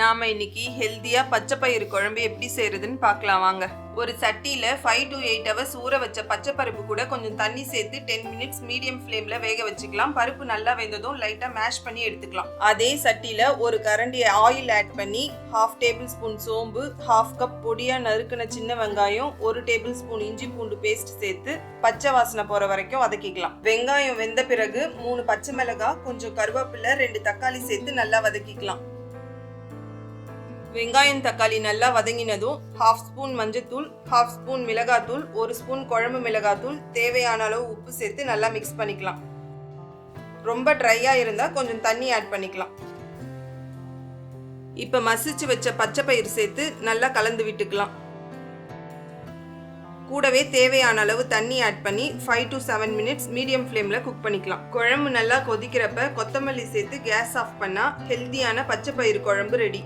நாம இன்னைக்கு ஹெல்த்தியாக பச்சை பயிறு குழம்பு எப்படி செய்யறதுன்னு பார்க்கலாம். வாங்க. ஒரு சட்டியில ஃபைவ் டு எயிட் ஹவர்ஸ் ஊற வச்ச பச்சை பருப்பு கூட கொஞ்சம் தண்ணி சேர்த்து டென் மினிட்ஸ் மீடியம் ஃப்ளேம்ல வேக வச்சுக்கலாம். பருப்பு நல்லா வெந்ததும் லைட்டா மேஷ் பண்ணி எடுத்துக்கலாம். அதே சட்டியில ஒரு கரண்டி ஆயில் ஆட் பண்ணி ஹாஃப் டேபிள் ஸ்பூன் சோம்பு ஹாஃப் கப் பொடியா நறுக்கின சின்ன வெங்காயம் ஒரு டேபிள் ஸ்பூன் இஞ்சி பூண்டு பேஸ்ட் சேர்த்து பச்சை வாசனை போற வரைக்கும் வதக்கிக்கலாம். வெங்காயம் வெந்த பிறகு மூணு பச்சை மிளகாய் கொஞ்சம் கருவேப்பிலை ரெண்டு தக்காளி சேர்த்து நல்லா வதக்கிக்கலாம். வெங்காயம் தக்காளி நல்லா வதங்கினதும் ஹாஃப் ஸ்பூன் மஞ்சத்தூள் ஹாஃப் ஸ்பூன் மிளகாத்தூள் ஒரு ஸ்பூன் குழம்பு மிளகாத்தூள் தேவையான அளவு உப்பு சேர்த்து நல்லா மிக்ஸ் பண்ணிக்கலாம். ரொம்ப ட்ரையாக இருந்தால் கொஞ்சம் தண்ணி ஆட் பண்ணிக்கலாம். இப்போ மசிச்சு வச்ச பச்சை பயிறு சேர்த்து நல்லா கலந்து விட்டுக்கலாம். கூடவே தேவையான அளவு தண்ணி ஆட் பண்ணி five to seven minutes medium ஃப்ளேமில் குக் பண்ணிக்கலாம். குழம்பு நல்லா கொதிக்கிறப்ப கொத்தமல்லி சேர்த்து கேஸ் ஆஃப் பண்ணால் ஹெல்த்தியான பச்சை பயிறு குழம்பு ரெடி